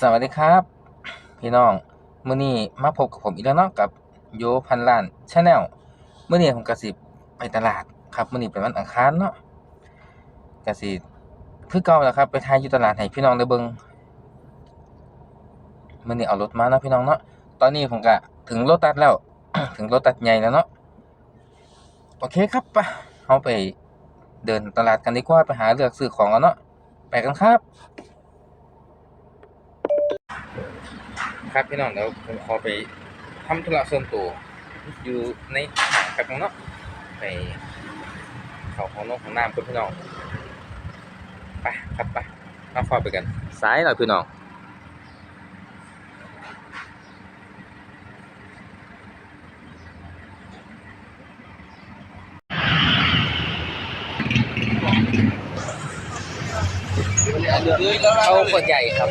สวัสดีครับ พี่น้องมื้อนี้มาพบกับผมอีกแล้วเนาะกับโยพันล้านชาแนลมื้อนี้ผมก็สิไปตลาดครับมื้อนี้เป็นวันอังคารเนาะก็สิคือเก่าแล้วครับ ไปถ่ายอยู่ตลาดให้พี่น้องได้เบิ่งมื้อนี้เอารถมาเนาะพี่น้องเนาะตอนนี้ผมก็ถึงโลตัสแล้ว ถึงโลตัสใหญ่แล้วเนาะโอเคครับไปเฮาไปเดินตลาดกันดีกว่าไปหาเลือกซื้อของกันเนาะไปกันครับ ครับพี่น้องเดี๋ยวผมขอไปทำธุระส่วนตัวอยู่ในแป๊บนึงเนาะไปเขาของน้องของน้ำกับพี่น้องไปครับไปมาฟอไปกันซ้ายหน่อยพี่น้องเอาขวดใหญ่ครับ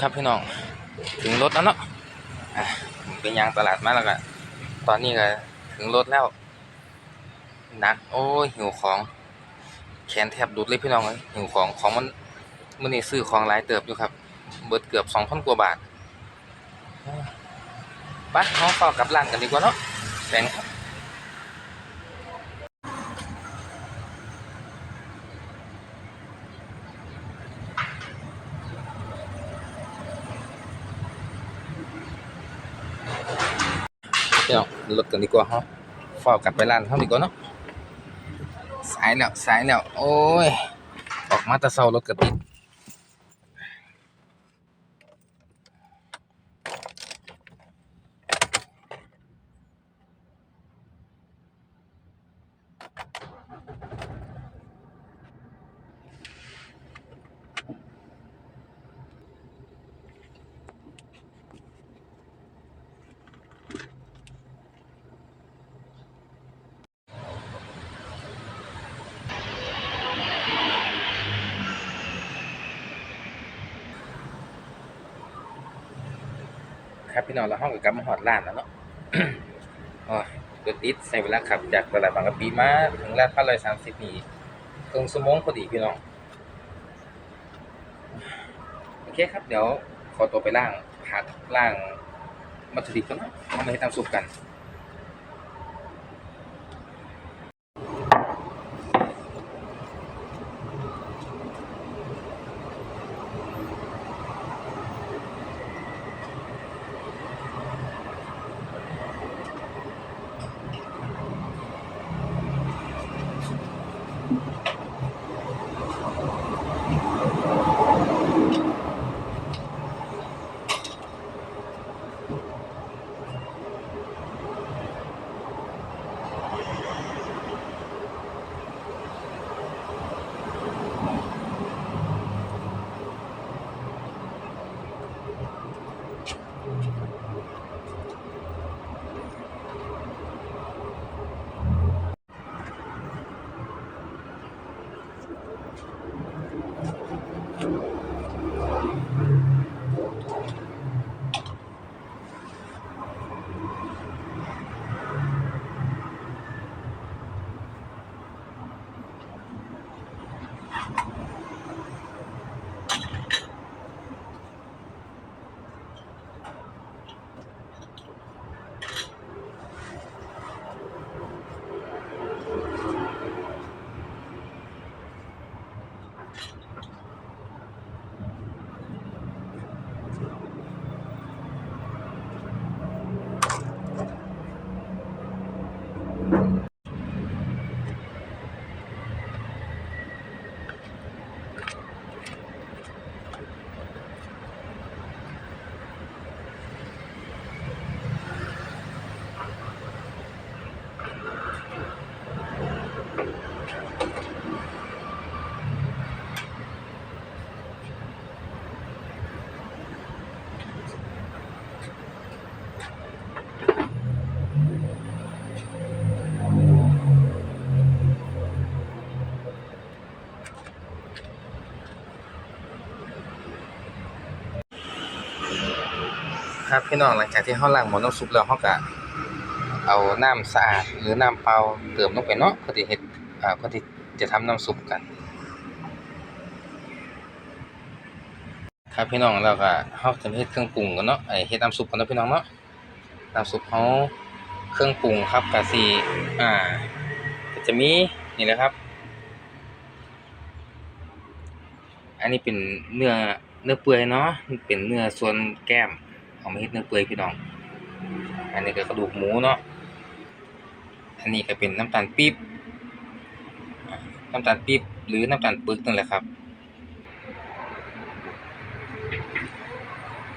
ครับพี่น้อง ถึงรถแล้วเนาะเป็นยางตลาดมาแล้วก็ตอนนี้ก็ถึงรถแล้วหนักโอ้ยหิวของแขนแทบดุดเลยพี่น้องเลยหิวของของมันมันนี่ซื้อของหลายเติบอยู่ครับ เบิดเกือบสองพันกว่าบาทไปเราต่อกลับร้านกันดีกว่าเนาะแบ่งครับ พี่น้องรถกันดีกว่าฮะฝ้าวกลับไปร้านเฮาดีกว่าเนาะสายแล้วสายแล้วโอ้ยออกมาตะเซารถกระติด ครับพี่น้องเราห้องกับกลับมาหอดล้านแล้วเนาะโอ้ยรถติดใช้เวลาขับจากตลาดบางกะปีมาถึงลาดพร้าวร้อยสามสิบนี่ตรงสมองพอดีพี่น้อง โอเคครับเดี๋ยวขอตัวไปล่างผักล่างมัตถุดิบกันเนาะมาให้ตามสุกกัน ครับพี่น้องหลังจากที่เขาล้างหม้อน้ำซุปแล้วเขาก็เอาน้ำสะอาดหรือน้ำเปล่าเติมลงไปเนาะเพื่อที่เฮ็ดอ่าเพื่อที่จะทำน้ำซุปกัน ครับพี่น้องแล้วก็เฮาจะเฮ็ดเครื่องปรุงกันเนาะไอเฮ็ดน้ำซุปกันเนาะพี่น้องเนาะน้ำซุปเฮาเครื่องปรุงครับก็สิอ่าจะมีนี่แหละครับ อันนี้เป็นเนื้อเนื้อเปื่อยเนาะเป็นเนื้อส่วนแก้ม เอามาเฮ็ดเนื้อเปื่อยพี่น้อง อันนี้ก็กระดูกหมูเนาะ อันนี้ก็เป็นน้ำตาลปี๊บ น้ำตาลปี๊บหรือน้ำตาลปึกนั่นแหละครับ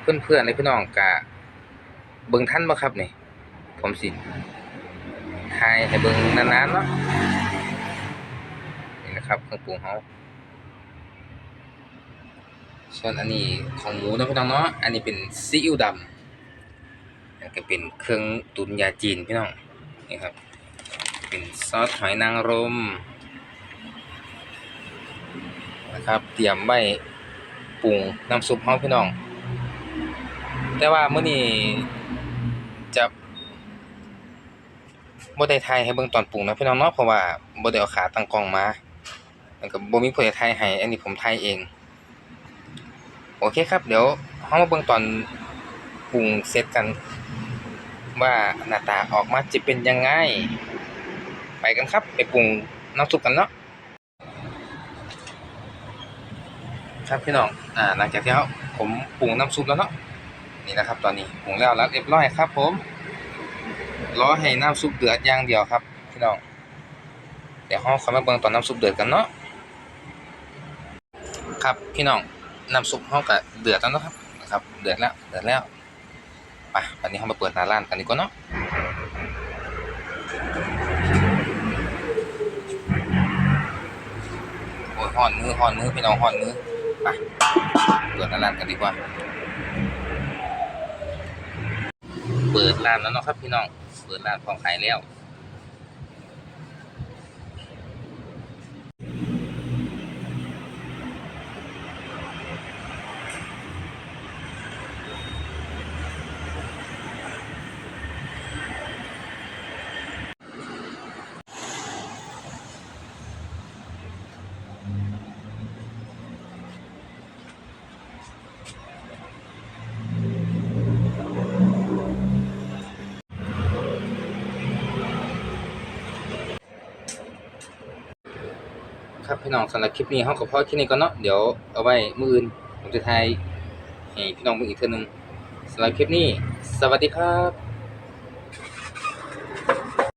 เพื่อนๆในพี่น้องกะเบิ่งทันบ่ครับนี่ ผมสิถ่ายให้เบิ่งนานๆเนาะนี่นะครับเครื่องปรุงเฮา ส่วนอันนี้ของหมูนะพี่น้องเนาะ อันนี้เป็นซีอิ๊วดำอันก็เป็นเครื่องตุ๋นยาจีนพี่น้อง นี่ครับ เป็นซอสหอยนางรมนะครับ เตรียมไว้ปรุงน้ำซุปเฮาพี่น้อง แต่ว่ามื้อนี้จะบ่ได้ถ่ายให้เบิ่งตอนปรุงนะพี่น้องเนาะ เพราะว่าบ่ได้เอาขาตั้งกล้องมาแล้วก็บ่มีผู้ใดถ่ายให้ อันนี้ผมถ่ายเอง โอเคครับ เดี๋ยวเฮามาเบิ่งตอนปรุงเสร็จกัน ว่าหน้าตาออกมาจะเป็นยังไง ไปกันครับ ไปปรุงน้ำซุปกันเนาะครับพี่น้องอ่าหลังจากที่เฮาผมปรุงน้ำซุปแล้วเนาะนี่นะครับตอนนี้ปรุงแล้วแล้วเรียบร้อยครับ ผมรอให้น้ำซุปเดือดอย่างเดียวครับพี่น้องเดี๋ยวเราค่อยมาเบิ่งตอนน้ำซุปเดือดกันเนาะครับพี่น้อง น้ำซุปเราก็เดือดแล้วนะครับนะครับ เดือดแล้วเดือดแล้วไปวันนี้เรามาเปิดหน้าร้านกันดีกว่าเนาะโอ้ยห่อนมือห่อนมือพี่น้องห่อนมือไปเปิดหน้าร้านกันดีกว่า เปิดร้านแล้วเนาะครับพี่น้องเปิดร้านพร้อมขายแล้ว ครับพี่น้องสำหรับคลิปนี้เฮากับพ่อที่นี้ก่อนเนาะเดี๋ยวเอาไว้มืออื่นผมจะทายให้พี่น้องเบิ่งอีกเทื่อนึงสำหรับคลิปนี้ สวัสดีครับ